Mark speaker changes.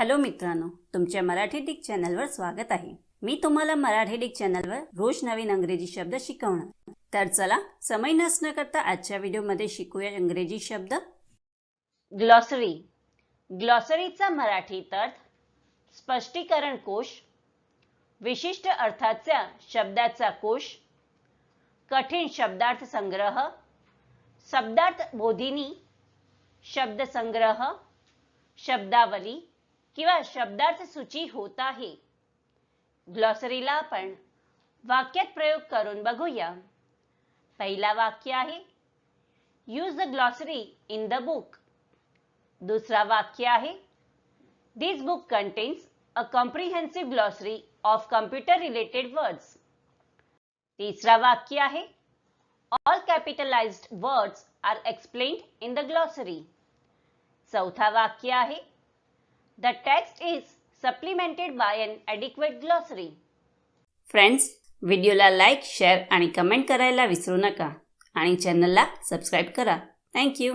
Speaker 1: Hello मित्रांनो तुमच्या Marathi Dick चॅनलवर स्वागत आहे. मी तुम्हाला मराठी डिक चॅनलवर रोज नवीन अंग्रेजी शब्द शिकवणार. तर चला समय नसणं करता आजच्या व्हिडिओमध्ये शिकूया इंग्रजी शब्द. ग्लॉसरी. ग्लॉसरीचा मराठीत अर्थ स्पष्टीकरण कोश विशिष्ट अर्थाच्या शब्दाचा कोश कठीण शब्दार्थ संग्रह शब्दार्थ बोधिनी शब्दसंग्रह शब्दावली किंवा शब्दार्थ सूची होत आहे. ग्लॉसरीला आपण वाक्यात प्रयोग करून बघूया. पहिला वाक्य आहे use the glossary in the book दुसरा वाक्य आहे this book contains a comprehensive glossary of computer related words तिसरा वाक्य आहे all capitalized words are explained in the glossary चौथा वाक्य आहे the text is supplemented by an adequate glossary. Friends व्हिडिओला लाईक शेअर आणि कमेंट करायला विसरू नका. आणि चॅनलला सबस्क्राईब करा. थँक्यू